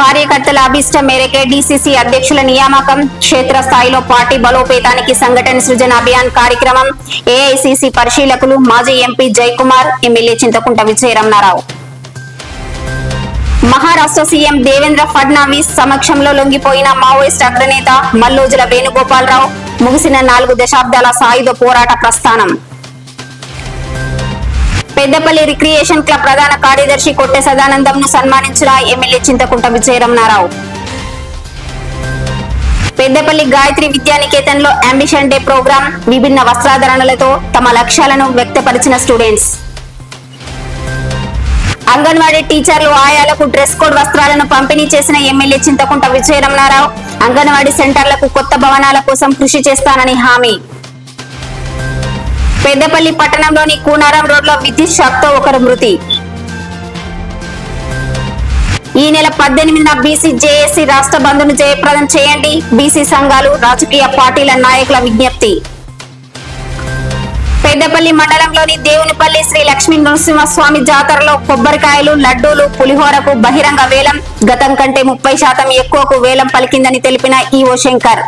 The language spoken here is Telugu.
కార్యకర్తల అభిష్టం మేరకే డిసిసి అధ్యక్షుల నియామకం క్షేత్రస్థాయిలో పార్టీ బలోపేతానికి సంఘటన సృజన అభియాన్ కార్యక్రమం ఏఐసిసి పరిశీలకులు మాజీ MP Jayakumar MLA Chintakunta Vijayaramanarao. Maharashtra CM Devendra Fadnavis సమక్షంలో లొంగిపోయిన మావోయిస్ట్ అగ్రనేత మల్లోజుల వేణుగోపాలరావు ముగిసిన నాలుగు దశాబ్దాల సాయుధ పోరాట ప్రస్థానం. పెద్దపల్లి రిక్రియేషన్ క్లబ్ ప్రధాన కార్యదర్శి కొట్టె సదానందం ను సన్మానించిన ఎమ్మెల్యే చింతకుంట విజయరమణారావు. పెద్దపల్లి గాయత్రి విద్యానికేతన్లో అంబిషన్ డే ప్రోగ్రాం విభిన్న వస్త్రాధరణలతో తమ లక్ష్యాలను వ్యక్తపరిచిన స్టూడెంట్స్. అంగన్వాడీ టీచర్లు ఆయాలకు డ్రెస్ కోడ్ వస్త్రాలను పంపిణీ చేసిన ఎమ్మెల్యే చింతకుంట విజయరమణారావు అంగన్వాడీ సెంటర్లకు కొత్త భవనాల కోసం కృషి చేస్తానని హామీ. పెద్దపల్లి పట్టణంలోని కూనారం రోడ్లో విద్యుత్ షాక్తో ఒకరు మృతి. ఈ నెల పద్దెనిమిదిన బీసీ జేఏసీ రాష్ట్ర బంధును జయప్రదం చేయండి. బీసీ సంఘాలు రాజకీయ పార్టీల నాయకుల విజ్ఞప్తి. పెద్దపల్లి మండలంలోని దేవునిపల్లి శ్రీ లక్ష్మీ నరసింహస్వామి జాతరలో కొబ్బరికాయలు లడ్డూలు పులిహోరకు బహిరంగ వేలం. గతం కంటే ముప్పై శాతం ఎక్కువకు వేలం పలికిందని తెలిపిన ఈవో శంకర్.